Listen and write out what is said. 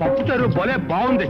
పప్పు భలే బాగుంది.